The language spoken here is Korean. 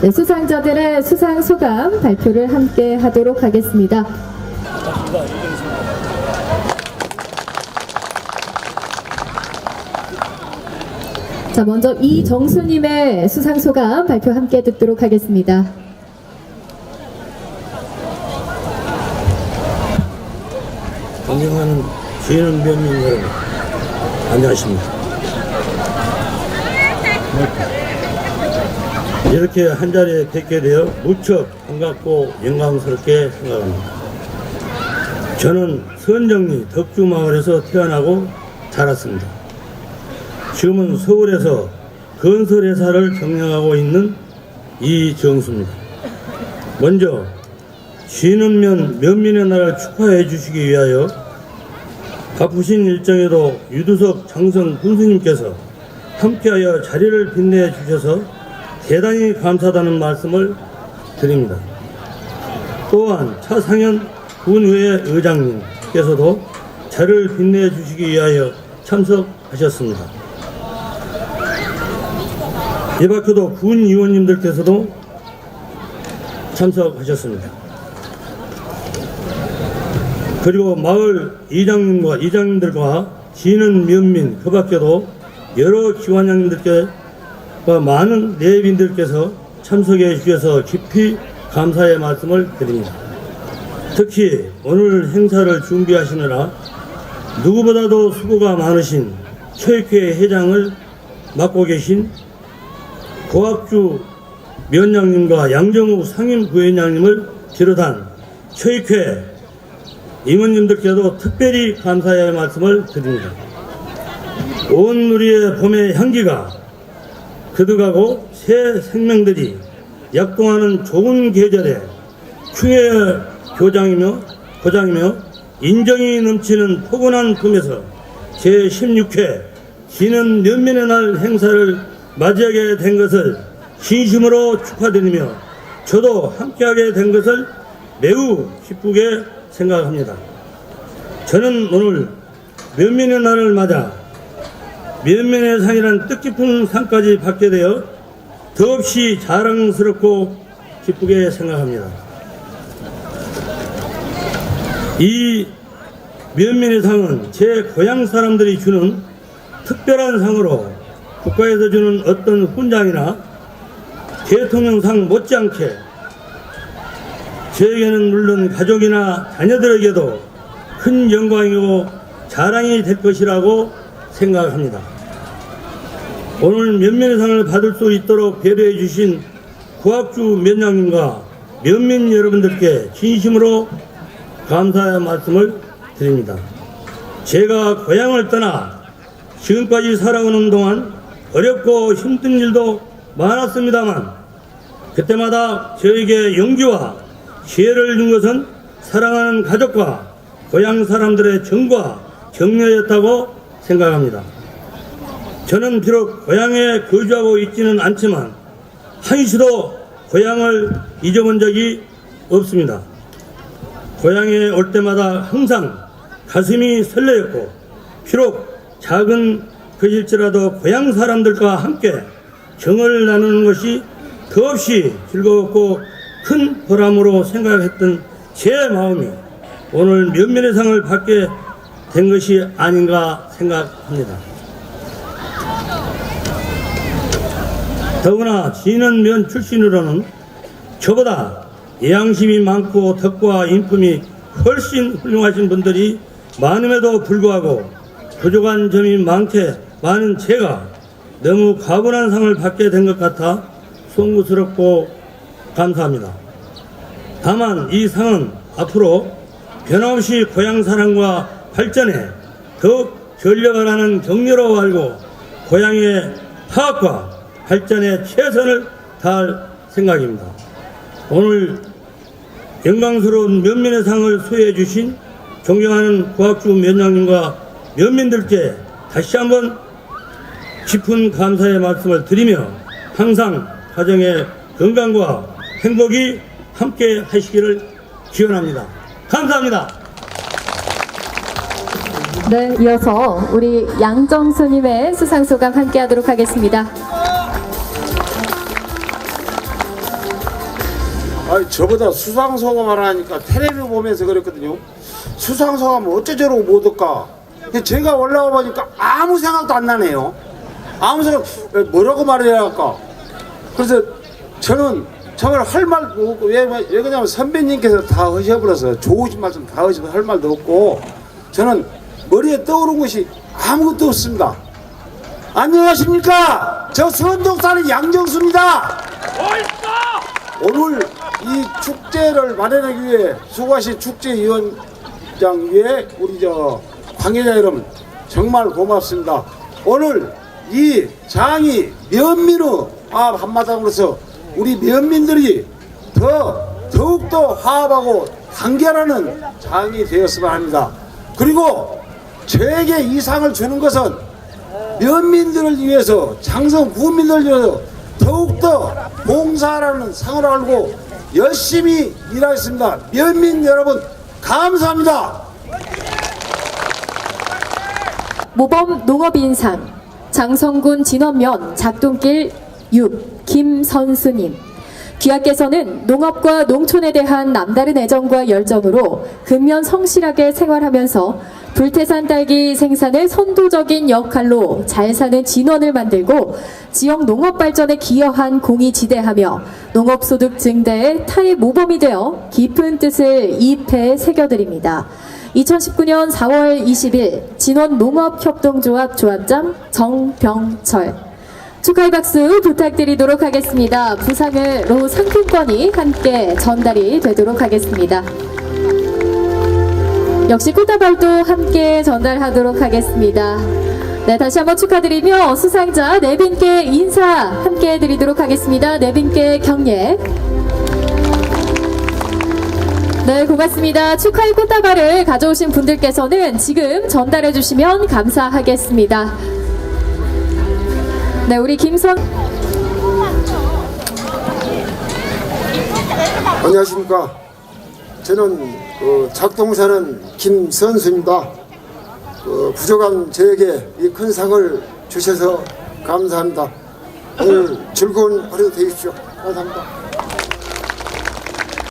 네, 수상자들의 수상 소감 발표를 함께 하도록 하겠습니다. 자, 먼저 이정수님의 수상 소감 발표 함께 듣도록 하겠습니다. 존경하는 주인은 면민 여러분, 안녕하십니까. 이렇게 한 자리에 뵙게 되어 무척 반갑고 영광스럽게 생각합니다. 저는 선정리 덕주마을에서 태어나고 자랐습니다. 지금은 서울에서 건설회사를 경영하고 있는 이정수입니다. 먼저 쉬는 면 면민의 날을 축하해 주시기 위하여 바쁘신 일정에도 유두석 장성 군수님께서 함께하여 자리를 빛내 주셔서 대단히 감사하다는 말씀을 드립니다. 또한 차상현 군의회 의장님께서도 자리를 빛내 주시기 위하여 참석하셨습니다. 이 밖에도 군 의원님들께서도 참석하셨습니다. 그리고 마을 이장님과 이장님들과 지는 면민 그 밖에도 여러 기관장님들께 와 많은 내빈들께서 참석해 주셔서 깊이 감사의 말씀을 드립니다. 특히 오늘 행사를 준비하시느라 누구보다도 수고가 많으신 체육회 회장을 맡고 계신 고학주 면장님과 양정욱 상임부회장님을 비롯한 체육회 임원님들께도 특별히 감사의 할 말씀을 드립니다. 온 우리의 봄의 향기가 거듭가고 새 생명들이 약동하는 좋은 계절에 충의 교장이며 고장이며 인정이 넘치는 포근한 봄에서 제16회 지는 면면의 날 행사를 맞이하게 된 것을 진심으로 축하드리며 저도 함께하게 된 것을 매우 기쁘게 생각합니다. 저는 오늘 면면의 날을 맞아 면면의 상이란 뜻깊은 상까지 받게 되어 더없이 자랑스럽고 기쁘게 생각합니다. 이 면면의 상은 제 고향 사람들이 주는 특별한 상으로 국가에서 주는 어떤 훈장이나 대통령상 못지않게 저에게는 물론 가족이나 자녀들에게도 큰 영광이고 자랑이 될 것이라고 생각합니다. 오늘 면면상을 받을 수 있도록 배려해 주신 구학주 면장님과 면민 여러분들께 진심으로 감사의 말씀을 드립니다. 제가 고향을 떠나 지금까지 살아오는 동안 어렵고 힘든 일도 많았습니다만 그때마다 저에게 용기와 지혜를 준 것은 사랑하는 가족과 고향 사람들의 정과 격려였다고 생각합니다. 저는 비록 고향에 거주하고 있지는 않지만 한시도 고향을 잊어본 적이 없습니다. 고향에 올 때마다 항상 가슴이 설레었고 비록 작은 것일지라도 고향 사람들과 함께 정을 나누는 것이 더없이 즐거웠고 큰 보람으로 생각했던 제 마음이 오늘 면면의 상을 받게 된 것이 아닌가 생각합니다. 더구나 지는 면 출신으로는 저보다 예양심이 많고 덕과 인품이 훨씬 훌륭하신 분들이 많음에도 불구하고 부족한 점이 많게 많은 제가 너무 과분한 상을 받게 된 것 같아 송구스럽고 감사합니다. 다만 이 상은 앞으로 변함없이 고향 사랑과 발전에 더욱 전력을 하는 격려로 알고 고향의 파악과 발전에 최선을 다할 생각입니다. 오늘 영광스러운 면면의 상을 수여해 주신 존경하는 고학주 면장님과 면민들께 다시 한번 깊은 감사의 말씀을 드리며 항상 가정의 건강과 행복이 함께 하시기를 기원합니다. 감사합니다. 네, 이어서 우리 양정수님의 수상 소감 함께 하도록 하겠습니다. 아니 저보다 수상 소감을 하니까 텔레비 보면서 그랬거든요. 수상 소감 어쩌저러고 못 얻까? 근데 제가 올라와 보니까 아무 생각도 안 나네요. 아무 생각 뭐라고 말해야 할까? 그래서 저는 정말 할 말도 없고 왜, 왜 그러냐면 선배님께서 다 하셔버려서 좋으신 말씀 다 하셔서 할 말도 없고 저는 머리에 떠오른 것이 아무것도 없습니다. 안녕하십니까? 저 선동 사는 양정수입니다. 오늘 이 축제를 마련하기 위해 수고하신 축제위원장 위에 우리 저 관계자 여러분 정말 고맙습니다. 오늘 이 장이 면민의 화합 한마당으로서 우리 면민들이 더 더욱더 화합하고 단결하는 장이 되었으면 합니다. 그리고 저에게 이 상을 주는 것은 면민들을 위해서 장성 구민들을 위해서 더욱더 봉사라는 상을 알고 열심히 일하겠습니다. 면민 여러분 감사합니다. 모범 농업인상 장성군 진원면 작동길 6 김선수님 귀하께서는 농업과 농촌에 대한 남다른 애정과 열정으로 근면 성실하게 생활하면서 불태산 딸기 생산의 선도적인 역할로 잘 사는 진원을 만들고 지역 농업 발전에 기여한 공이 지대하며 농업 소득 증대에 타의 모범이 되어 깊은 뜻을 이 패에 새겨드립니다. 2019년 4월 20일 진원 농업협동조합 조합장 정병철 축하의 박수 부탁드리도록 하겠습니다. 부상으로 상품권이 함께 전달이 되도록 하겠습니다. 역시 꽃다발도 함께 전달하도록 하겠습니다. 네, 다시 한번 축하드리며 수상자 네 분께 인사 함께 드리도록 하겠습니다. 네 분께 경례. 네, 고맙습니다. 축하의 꽃다발을 가져오신 분들께서는 지금 전달해 주시면 감사하겠습니다. 네, 우리 김선 안녕하십니까. 저는 그 작동사는 김선수입니다. 그 부족한 저에게 이 큰 상을 주셔서 감사합니다. 오늘 즐거운 하루 되십시오. 감사합니다.